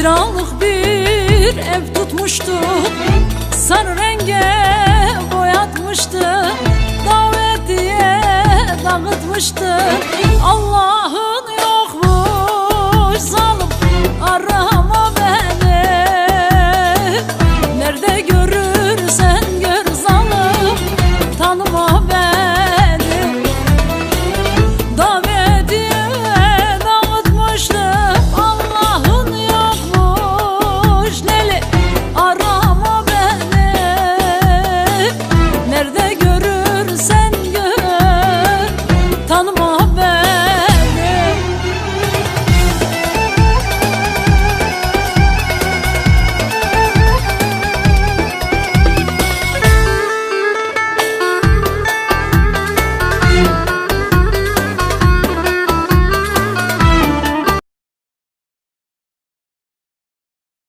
Kiralık bir ev tutmuştuk Sarı renge boyatmıştık Davet diye dağıtmıştık Allah'ın yokmuş zalim Arama beni. Nerede görür